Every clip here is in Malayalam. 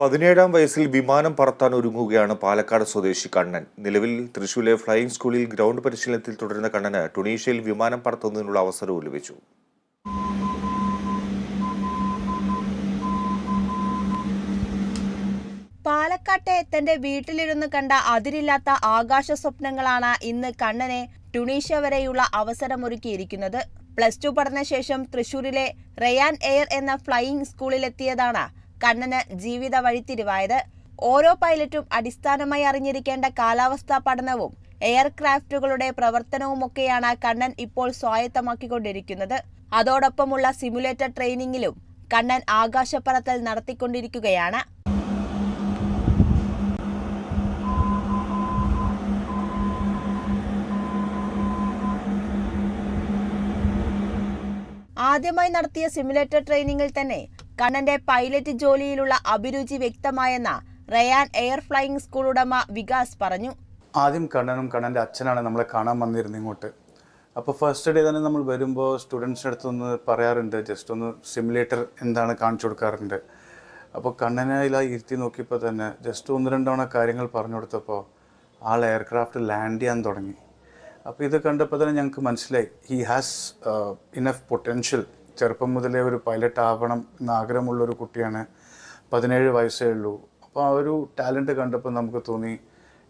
പതിനേഴാം വയസ്സിൽ വിമാനം പറത്താൻ ഒരുങ്ങുകയാണ് പാലക്കാട് സ്വദേശി കണ്ണൻ. നിലവിൽ തൃശൂരിലെ ഫ്ലൈയിംഗ് സ്കൂളിൽ ഗ്രൗണ്ട് പരിശീലനത്തിൽ തുടരുന്ന കണ്ണന് ടുണീഷ്യയിൽ വിമാനം പറത്തുന്നതിനുള്ള അവസരവും ലഭിച്ചു. പാലക്കാട്ടെ തന്റെ വീട്ടിലിരുന്ന് കണ്ട അതിരില്ലാത്ത ആകാശ സ്വപ്നങ്ങളാണ് ഇന്ന് കണ്ണനെ ടുണീഷ്യ വരെയുള്ള അവസരമൊരുക്കിയിരിക്കുന്നത്. പ്ലസ് ടു പഠനശേഷം തൃശൂരിലെ റയാൻ എയർ എന്ന ഫ്ലൈയിംഗ് സ്കൂളിലെത്തിയതാണ് കണ്ണന് ജീവിത വഴിത്തിരിവായത് ഓരോ പൈലറ്റും അടിസ്ഥാനമായി അറിഞ്ഞിരിക്കേണ്ട കാലാവസ്ഥാ പഠനവും എയർക്രാഫ്റ്റുകളുടെ പ്രവർത്തനവുമൊക്കെയാണ് കണ്ണൻ ഇപ്പോൾ സ്വായത്തമാക്കിക്കൊണ്ടിരിക്കുന്നത്. അതോടൊപ്പമുള്ള സിമുലേറ്റർ ട്രെയിനിങ്ങിലും കണ്ണൻ ആകാശപ്പറത്തൽ നടത്തിക്കൊണ്ടിരിക്കുകയാണ്. ആദ്യമായി നടത്തിയ സിമുലേറ്റർ ട്രെയിനിങ്ങിൽ തന്നെ കണ്ണന്റെ പൈലറ്റ് ജോലിയിലുള്ള അഭിരുചി വ്യക്തമായെന്ന റയാൻ എയർ ഫ്ലൈയിങ് സ്കൂൾ ഉടമ വികാസ് പറഞ്ഞു. ആദ്യം കണ്ണനും കണ്ണന്റെ അച്ഛനാണ് നമ്മളെ കാണാൻ വന്നിരുന്നത് ഇങ്ങോട്ട്. അപ്പോൾ ഫസ്റ്റ് ഡേ തന്നെ നമ്മൾ വരുമ്പോൾ സ്റ്റുഡൻസിന്റെ അടുത്തൊന്ന് പറയാറുണ്ട് ജസ്റ്റ് ഒന്ന് സിമുലേറ്റർ എന്താണ് കാണിച്ചു കൊടുക്കാറുണ്ട്. അപ്പോൾ കണ്ണനെ ഇരുത്തി നോക്കിയപ്പോൾ തന്നെ ജസ്റ്റ് ഒന്ന് രണ്ടോണ കാര്യങ്ങൾ പറഞ്ഞു കൊടുത്തപ്പോൾ ആൾ എയർക്രാഫ്റ്റ് ലാൻഡ് ചെയ്യാൻ തുടങ്ങി. അപ്പോൾ ഇത് കണ്ടപ്പോൾ തന്നെ ഞങ്ങൾക്ക് മനസ്സിലായി ഹി ഹാസ് ഇനഫ് പൊട്ടൻഷ്യൽ ചെറുപ്പം മുതലേ ഒരു പൈലറ്റ് ആവണം എന്ന് ആഗ്രഹമുള്ളൊരു കുട്ടിയാണ്. പതിനേഴ് വയസ്സേ ഉള്ളൂ. അപ്പോൾ ആ ഒരു ടാലന്റ് കണ്ടപ്പോൾ നമുക്ക് തോന്നി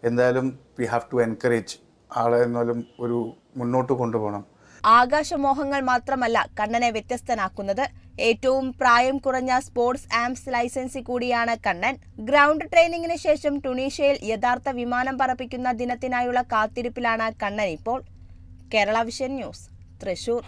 എന്തായാലും വി ഹാവ് ടു എൻകറേജ് ആളെ എന്നാലും ഒരു മുന്നോട്ട് കൊണ്ടുപോകണം. ആകാശമോഹങ്ങൾ മാത്രമല്ല കണ്ണനെ വ്യത്യസ്തനാക്കുന്നത്. ഏറ്റവും പ്രായം കുറഞ്ഞ സ്പോർട്സ് ആംസ് ലൈസൻസി കൂടിയാണ് കണ്ണൻ. ഗ്രൗണ്ട് ട്രെയിനിങ്ങിന് ശേഷം ടുണീഷ്യയിൽ യഥാർത്ഥ വിമാനം പറപ്പിക്കുന്ന ദിനത്തിനായുള്ള കാത്തിരിപ്പിലാണ് കണ്ണൻ ഇപ്പോൾ. Kerala vision news Thrissur.